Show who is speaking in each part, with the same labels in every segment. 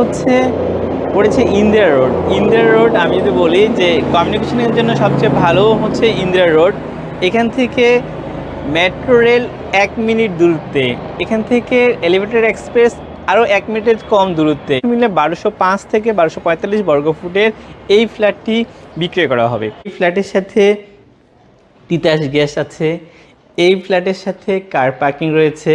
Speaker 1: হচ্ছে, পড়েছে Indira road. Indira road আমি যদি বলি যে কমিউনিকেশনের জন্য সবচেয়ে ভালো হচ্ছে ইন্দিরা রোড। এখান থেকে মেট্রো রেল এক মিনিট দূরত্বে। এখান থেকে এলিভেটেড এক্সপ্রেস আরও এক মিনিটের কম দূরত্বে। মিলে বারোশো পাঁচ থেকে বারোশো পঁয়তাল্লিশ বর্গফুটের এই ফ্ল্যাটটি বিক্রয় করা হবে। এই ফ্ল্যাটের সাথে তিতাস গ্যাস আছে। এই ফ্ল্যাটের সাথে কার পার্কিং রয়েছে।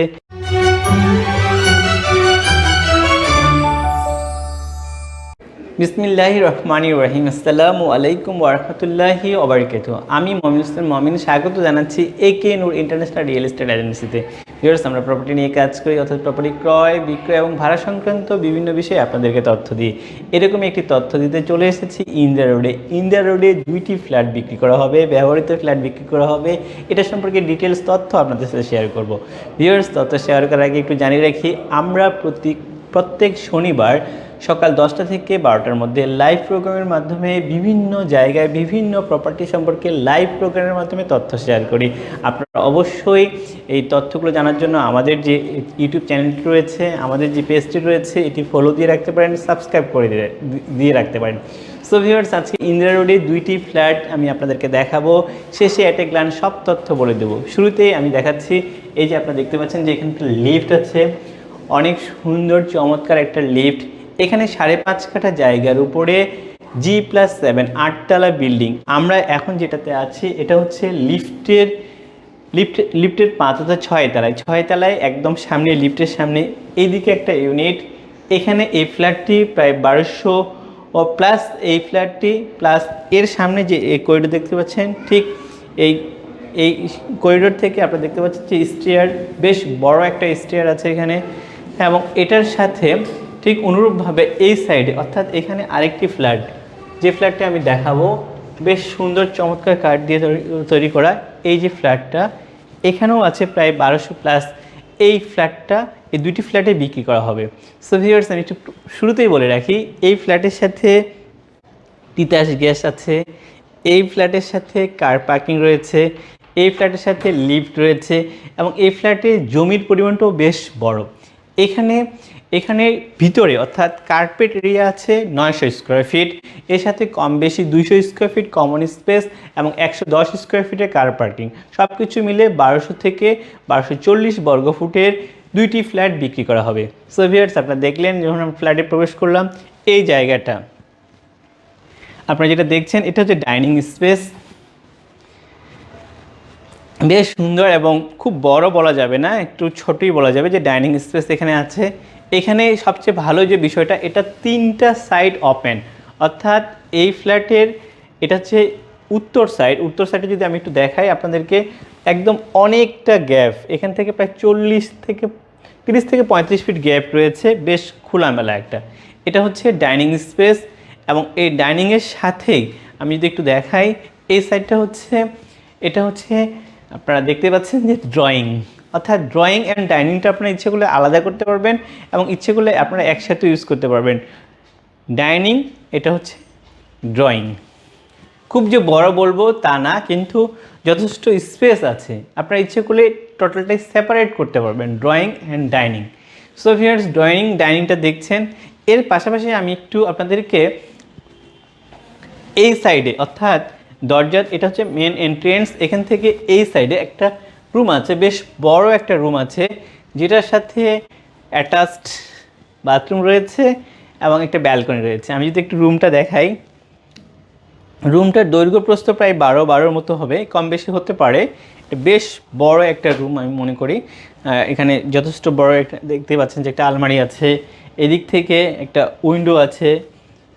Speaker 1: বিসমিল্লাহি রহমানি রহিম। আসসালামু আলাইকুম ওরহমতুল্লাহি ওবরকাত আমি মমিন হোসেন মমিন। স্বাগত জানাচ্ছি A K Noor international real estate এজেন্সিতে ভিউয়ার্স আমরা প্রপার্টি নিয়ে কাজ করি, অর্থাৎ প্রপার্টি ক্রয়, বিক্রয় এবং ভাড়া সংক্রান্ত বিভিন্ন বিষয়ে আপনাদেরকে তথ্য দিই। এরকম একটি তথ্য দিতে চলে এসেছি ইন্দিরা রোডে। ইন্দিরা রোডে দুইটি ফ্ল্যাট বিক্রি করা হবে, ব্যবহৃত ফ্ল্যাট বিক্রি করা হবে। এটা সম্পর্কে ডিটেলস তথ্য আপনাদের সাথে শেয়ার করব। ভিউয়ার্স তথ্য শেয়ার করার আগে একটু জানিয়ে রাখি, আমরা প্রতি প্রত্যেক শনিবার সকাল দশটা থেকে বারোটার মধ্যে লাইভ প্রোগ্রামের মাধ্যমে বিভিন্ন জায়গায় বিভিন্ন প্রপার্টি সম্পর্কে লাইভ প্রোগ্রামের মাধ্যমে তথ্য শেয়ার করি। আপনারা অবশ্যই এই তথ্যগুলো জানার জন্য আমাদের যে ইউটিউব চ্যানেলটি রয়েছে, আমাদের যে পেজটি রয়েছে, এটি ফলো দিয়ে রাখতে পারেন সাবস্ক্রাইব করে দিয়ে রাখতে পারেন। সো ভিউয়ার্স আজকে ইন্দিরা রোডে দুইটি ফ্ল্যাট আমি আপনাদেরকে দেখাবো। শেষে অ্যাট এ গ্লান সব তথ্য বলে দেবো। শুরুতেই আমি দেখাচ্ছি, এই যে আপনারা দেখতে পাচ্ছেন যে এখানে একটা লিফট আছে। অনেক সুন্দর চমৎকার একটা লিফট এখানে সাড়ে পাঁচ কাঠা জায়গার উপরে জি প্লাস সেভেন আটতলা বিল্ডিং আমরা এখন যেটাতে আছি, এটা হচ্ছে লিফটের লিফট লিফটের পাঁচ হাজার ছয় তলায়। ছয় তলায় একদম সামনে লিফটের সামনে, এইদিকে একটা ইউনিট এখানে এই ফ্ল্যাটটি প্রায় বারোশো ও প্লাস এই ফ্ল্যাটটি প্লাস এর সামনে যে এই করিডোর দেখতে পাচ্ছেন, ঠিক এই এই করিডোর থেকে আপনারা দেখতে পাচ্ছেন যে স্টেয়ার বেশ বড় একটা স্টেয়ার আছে এখানে। এবং এটার সাথে ঠিক অনুরূপভাবে এই সাইডে অর্থাৎ এখানে আরেকটি ফ্ল্যাট যে ফ্ল্যাটটা আমি দেখাবো, বেশ সুন্দর চমৎকার কাঠ দিয়ে তৈরি- করা এই যে ফ্ল্যাটটা এখানেও আছে প্রায় বারোশো প্লাস এই ফ্ল্যাটটা এই দুইটি ফ্ল্যাটে বিক্রি করা হবে। সো ভিউয়ার্স আমি একটু শুরুতেই বলে রাখি, এই ফ্ল্যাটের সাথে তিতাস গ্যাস আছে, এই ফ্ল্যাটের সাথে কার পার্কিং রয়েছে, এই ফ্ল্যাটের সাথে লিফট রয়েছে, এবং এই ফ্ল্যাটে জমির পরিমাণটাও বেশ বড়। এখানে এখানে ভিতরে অর্থাৎ কার্পেট এরিয়া আছে নয়শো স্কোয়ার ফিট এর সাথে কম বেশি দুইশো স্কোয়ার ফিট কমন স্পেস এবং একশো দশ স্কোয়ার ফিটের কার পার্কিং সব কিছু মিলে বারোশো থেকে বারোশো চল্লিশ বর্গ ফুটের দুইটি ফ্ল্যাট বিক্রি করা হবে। সো ভিয়ার্স আপনারা দেখলেন যখন আমরা ফ্ল্যাটে প্রবেশ করলাম, এই জায়গাটা। আপনারা যেটা দেখছেন, এটা হচ্ছে ডাইনিং স্পেস বেশ সুন্দর এবং খুব বড় বলা যাবে না, একটু ছোটই বলা যাবে যে ডাইনিং স্পেস এখানে আছে। এখানে সবচেয়ে ভালো যে বিষয়টা, এটা তিনটা সাইড ওপেন অর্থাৎ এই ফ্ল্যাটের, এটা হচ্ছে উত্তর সাইড উত্তর সাইডে যদি আমি একটু দেখাই, আপনাদেরকে একদম অনেকটা গ্যাপ এখান থেকে প্রায় চল্লিশ থেকে তিরিশ থেকে পঁয়ত্রিশ ফিট গ্যাপ রয়েছে, বেশ খোলামেলা একটা। এটা হচ্ছে ডাইনিং স্পেস এবং এই ডাইনিংয়ের সাথেই আমি যদি একটু দেখাই, এই সাইডটা হচ্ছে, এটা হচ্ছে আপনারা দেখতে পাচ্ছেন যে ড্রয়িং অর্থাৎ ড্রয়িং অ্যান্ড ডাইনিংটা আপনার ইচ্ছে করলে আলাদা করতে পারবেন এবং ইচ্ছে করলে আপনারা একসাথে ইউজ করতে পারবেন। ডাইনিং এটা হচ্ছে ড্রয়িং খুব যে বড় বলব তা না, কিন্তু যথেষ্ট স্পেস আছে। আপনার ইচ্ছে করলে টোটালটাই সেপারেট করতে পারবেন drawing and dining so viewers drawing ডাইনিংটা দেখছেন। এর পাশাপাশি আমি একটু আপনাদেরকে এই সাইডে অর্থাৎ দরজার, এটা হচ্ছে মেন এন্ট্রেন্স এখান থেকে এই সাইডে একটা রুম আছে, বেশ বড় একটা রুম আছে, যেটার সাথে অ্যাটাচড বাথরুম রয়েছে এবং একটা ব্যালকনি রয়েছে। আমি যদি একটু রুমটা দেখাই রুমটার দৈর্ঘ্য প্রস্থ প্রায় বারো, বারোর মতো হবে, কম বেশি হতে পারে। বেশ বড় একটা রুম আমি মনে করি। এখানে যথেষ্ট বড় একটা, দেখতে পাচ্ছেন যে একটা আলমারি আছে, এদিক থেকে একটা উইন্ডো আছে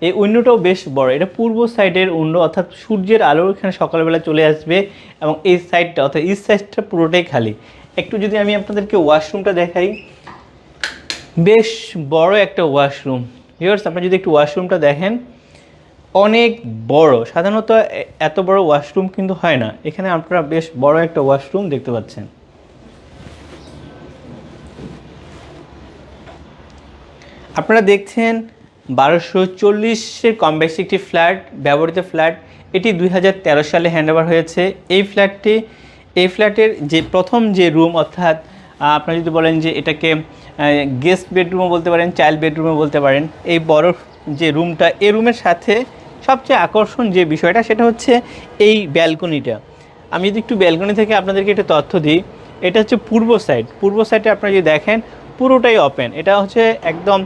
Speaker 1: এই উইন্ডোটাও বেশ বড়। এটা পূর্ব সাইডের উইন্ডো, অর্থাৎ সূর্যের আলো এখানে সকালবেলা চলে আসবে এবং এই সাইডটা, অর্থাৎ ইস্ট সাইডটা পুরোটাই খালি। একটু যদি আমি আপনাদেরকে ওয়াশরুমটা দেখাই, বেশ বড় একটা ওয়াশরুম। ভিউয়ার্স আপনারা যদি একটু ওয়াশরুমটা দেখেন, অনেক বড়। সাধারণত এত বড় ওয়াশরুম কিন্তু হয় না। এখানে আপনারা বেশ বড় একটা ওয়াশরুম দেখতে পাচ্ছেন। আপনারা দেখছেন বারোশো চল্লিশের কম বেশি একটি ফ্ল্যাট ব্যবহৃত ফ্ল্যাট এটি দুই হাজার তেরো সালে হ্যান্ডওভার হয়েছে। এই ফ্ল্যাটটি এই ফ্ল্যাটের যে প্রথম যে রুম অর্থাৎ আপনারা যদি বলেন যে এটাকে গেস্ট বেডরুমও বলতে পারেন চাইল্ড বেডরুমও বলতে পারেন, এই বড় যে রুমটা এই রুমের সাথে সবচেয়ে আকর্ষণ যে বিষয়টা, সেটা হচ্ছে এই ব্যালকনিটা আমি যদি একটু ব্যালকনি থেকে আপনাদেরকে একটা তথ্য দিই, এটা হচ্ছে পূর্ব সাইড পূর্ব সাইডে আপনারা যদি দেখেন পুরোটাই ওপেন এটা হচ্ছে একদম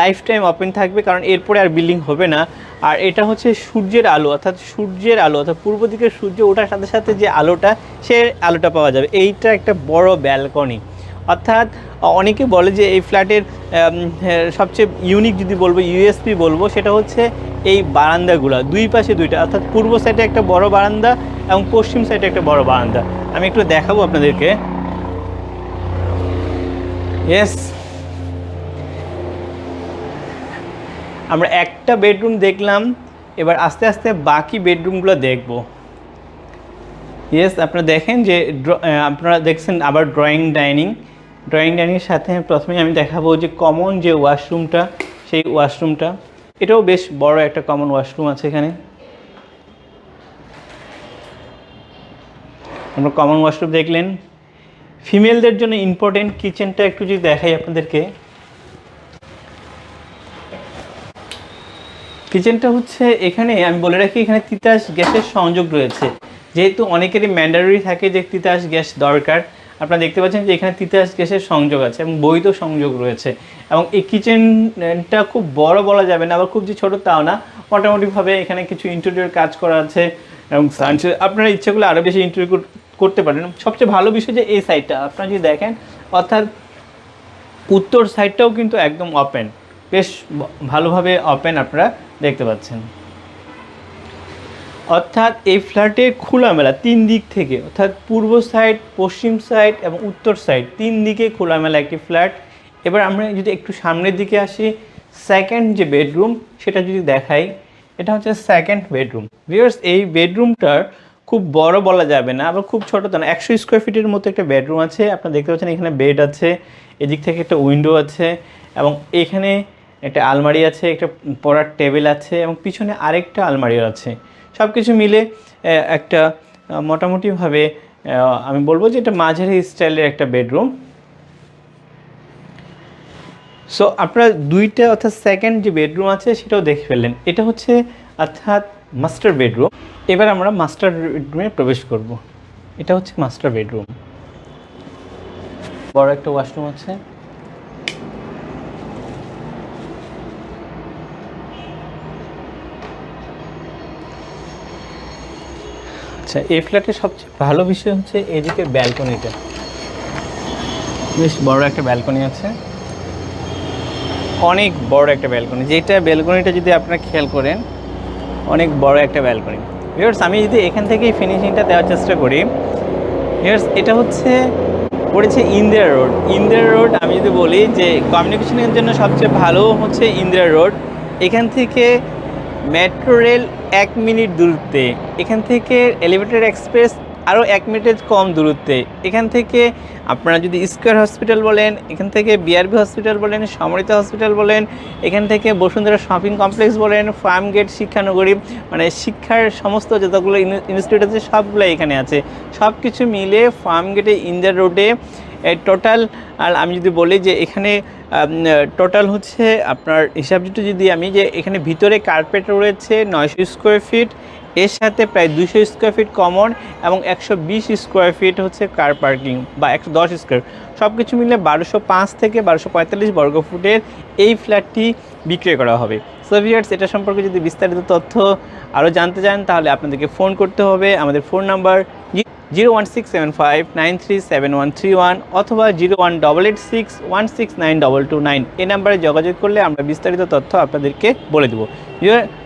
Speaker 1: লাইফ টাইম ওপেন থাকবে, কারণ এরপরে আর বিল্ডিং হবে না। আর এটা হচ্ছে সূর্যের আলো, অর্থাৎ সূর্যের আলো, অর্থাৎ পূর্ব দিকে সূর্য ওঠার সাথে সাথে যে আলোটা, সে আলোটা পাওয়া যাবে। এইটা একটা বড় ব্যালকনি অর্থাৎ, অনেকে বলে যে এই ফ্ল্যাটের সবচেয়ে ইউনিক যদি বলব ইউএসপি বলব, সেটা হচ্ছে এই বারান্দাগুলো। দুই পাশে দুইটা, অর্থাৎ পূর্ব সাইডে একটা বড় বারান্দা এবং পশ্চিম সাইডে একটা বড় বারান্দা। আমি একটু দেখাবো আপনাদেরকে। ইয়েস আমরা একটা বেডরুম দেখলাম, এবার আস্তে আস্তে বাকি বেডরুমগুলো দেখব। ইয়েস আপনারা দেখেন যে আপনারা দেখছেন আবার ড্রয়িং ডাইনিং ড্রয়িং ডাইনিংয়ের সাথে প্রথমে আমি দেখাবো যে কমন যে ওয়াশরুমটা সেই ওয়াশরুমটা এটাও বেশ বড় একটা কমন ওয়াশরুম আছে এখানে। আমরা কমন ওয়াশরুম দেখলেন। ফিমেলদের জন্য ইম্পর্টেন্ট কিচেনটা একটু যদি দেখাই আপনাদেরকে। কিচেনটা হচ্ছে এখানে, আমি বলে রাখি, এখানে তিতাস গ্যাসের সংযোগ রয়েছে। যেহেতু অনেকেরই ম্যান্ডারি থাকে যে তিতাস গ্যাস দরকার, আপনারা দেখতে পাচ্ছেন যে এখানে তিতাস গ্যাসের সংযোগ আছে এবং বৈধ সংযোগ রয়েছে। এবং এই কিচেনটা খুব বড় বলা যাবে না আবার খুব যে ছোটো তাও না, মোটামুটিভাবে এখানে কিছু ইন্টেরিয়র কাজ করা আছে। এবং সানসে- আপনারা ইচ্ছে আরও বেশি ইন্টেরিয়র করতে পারেন। সবচেয়ে ভালো বিষয় যে এই সাইডটা আপনারা যদি দেখেন, অর্থাৎ উত্তর সাইডটাও কিন্তু একদম ওপেন বেশ ভালোভাবে ওপেন আপনারা দেখতে পাচ্ছেন। অর্থাৎ এই ফ্ল্যাটে খোলামেলা তিন দিক থেকে, অর্থাৎ পূর্ব সাইড পশ্চিম সাইড এবং উত্তর সাইড তিন দিকে খোলামেলা একটি ফ্ল্যাট এবার আমরা যদি একটু সামনের দিকে আসি সেকেন্ড যে বেডরুম সেটা যদি দেখাই, এটা হচ্ছে সেকেন্ড বেডরুম ভিউয়ার্স এই বেডরুমটার খুব বড় বলা যাবে না, আবার খুব ছোটো তো না। একশো স্কোয়ার ফিটের মতো একটা বেডরুম আছে, আপনারা দেখতে পাচ্ছেন এখানে বেড আছে, এদিক থেকে একটা উইন্ডো আছে, এবং এখানে একটা আলমারি আছে, একটা পড়ার টেবিল আছে, এবং পিছনে আরেকটা আলমারিও আছে। সব কিছু মিলে একটা মোটামুটিভাবে আমি বলব যে এটা মাঝারি স্টাইলের একটা বেডরুম সো আপনারা দুইটা অর্থাৎ সেকেন্ড যে বেডরুম আছে, সেটাও দেখে ফেললেন। এটা হচ্ছে, অর্থাৎ মাস্টার বেডরুম এবার আমরা মাস্টার বেডরুমে প্রবেশ করব। এটা হচ্ছে মাস্টার বেডরুম বড় একটা ওয়াশরুম আছে। আচ্ছা এই ফ্ল্যাটের সবচেয়ে ভালো বিষয় হচ্ছে এদিকে ব্যালকনিটা বেশ বড় একটা ব্যালকনি আছে। অনেক বড় একটা ব্যালকনি যেটা ব্যালকনিটা যদি আপনারা খেয়াল করেন অনেক বড় একটা ব্যালকনি ভিউয়ার্স আমি যদি এখান থেকেই ফিনিশিংটা দেওয়ার চেষ্টা করি ভিউয়ার্স এটা হচ্ছে, পড়েছে ইন্দিরা রোড ইন্দিরা রোড আমি যদি বলি যে কমিউনিকেশনের জন্য সবচেয়ে ভালো হচ্ছে ইন্দিরা রোড এখান থেকে মেট্রো রেল এক মিনিট দূরত্বে। এখান থেকে এলিভেটেড এক্সপ্রেস আরও এক মিনিটের কম দূরত্বে। এখান থেকে আপনারা যদি স্কোয়ার হসপিটাল বলেন, এখান থেকে বিআরবি হসপিটাল বলেন, সমরিতা হসপিটাল বলেন, এখান থেকে বসুন্ধরা শপিং কমপ্লেক্স বলেন, ফার্ম গেট, শিক্ষানগরী মানে শিক্ষার সমস্ত যতগুলো ইনস্টিটিউট আছে সবগুলো এখানে আছে। সব কিছু মিলে ফার্ম গেটে ইন্ডিয়া রোডে টোটাল, আর আমি যদি বলি যে এখানে টোটাল হচ্ছে আপনার, হিসাব যদি আমি যে এখানে ভিতরে কার্পেট রয়েছে নয়শো স্কোয়ার ফিট এর সাথে প্রায় দুশো স্কোয়ার ফিট কমন এবং একশো বিশ স্কোয়ার ফিট হচ্ছে কার পার্কিং বা একশো দশ স্কোয়ার সব কিছু মিলে বারোশো পাঁচ থেকে বারোশো পঁয়তাল্লিশ বর্গ ফুটের এই ফ্ল্যাটটি বিক্রয় করা হবে। সোভিয়ার্স এটা সম্পর্কে যদি বিস্তারিত তথ্য আরও জানতে চান, তাহলে আপনাদেরকে ফোন করতে হবে। আমাদের phone number zero one six seven five nine three seven one three one অথবা zero one double eight six one six nine double two nine. এই নাম্বারে যোগাযোগ করলে আমরা বিস্তারিত তথ্য আপনাদেরকে বলে দেবো।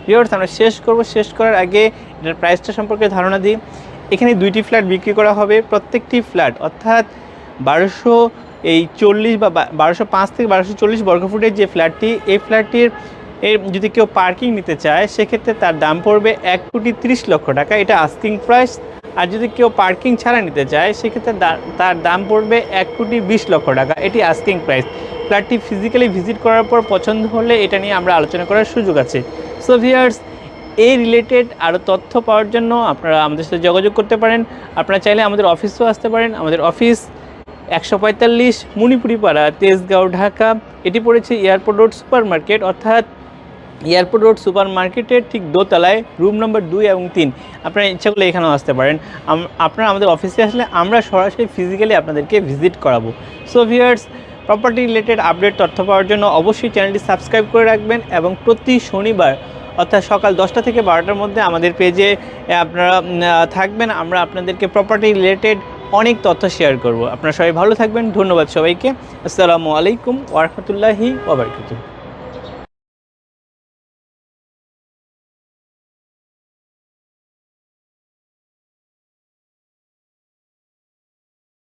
Speaker 1: ভিউয়ার্স আমরা শেষ করব। শেষ করার আগে এটার প্রাইসটা সম্পর্কে ধারণা দিই। এখানে দুইটি ফ্ল্যাট বিক্রি করা হবে। প্রত্যেকটি ফ্ল্যাট অর্থাৎ বারোশো এই চল্লিশ বা বারোশো পাঁচ থেকে বারোশো চল্লিশ বর্গফুটের যে ফ্ল্যাটটি এই ফ্ল্যাটটির এর যদি কেউ পার্কিং নিতে চায়, সেক্ষেত্রে তার দাম পড়বে এক কোটি তিরিশ লক্ষ টাকা। এটা আস্কিং প্রাইস আর যদি কেউ পার্কিং ছাড়া নিতে চায়, সেক্ষেত্রে তার দাম পড়বে এক কোটি বিশ লক্ষ টাকা। এটি আস্কিং প্রাইস ফ্ল্যাটটি ফিজিক্যালি ভিজিট করার পর পছন্দ হলে এটা নিয়ে আমরা আলোচনা করার সুযোগ আছে। সো ভিয়ার্স এই রিলেটেড আরও তথ্য পাওয়ার জন্য আপনারা আমাদের সাথে যোগাযোগ করতে পারেন। আপনারা চাইলে আমাদের অফিসেও আসতে পারেন। আমাদের অফিস একশো পঁয়তাল্লিশ মণিপুরিপাড়া তেজগাঁও, ঢাকা। এটি পড়েছে এয়ারপোর্ট রোড সুপার মার্কেট অর্থাৎ এয়ারপোর্ট রোড সুপার মার্কেটের ঠিক দোতলায়, রুম নম্বর দুই এবং তিন। আপনারা ইচ্ছা করলে এখানেও আসতে পারেন। আপনারা আমাদের অফিসে আসলে আমরা সরাসরি ফিজিক্যালি আপনাদেরকে ভিজিট করাবো। So viewers property related update তথ্য পাওয়ার জন্য অবশ্যই চ্যানেলটি সাবস্ক্রাইব করে রাখবেন এবং প্রতি শনিবার, অর্থাৎ সকাল দশটা থেকে বারোটার মধ্যে আমাদের পেজে আপনারা থাকবেন। আমরা আপনাদেরকে প্রপার্টি রিলেটেড অনেক তথ্য শেয়ার করব। আপনারা সবাই ভালো থাকবেন। ধন্যবাদ সবাইকে। আসসালামু আলাইকুম ওরহমতুল্লাহি ওবরকাতুহ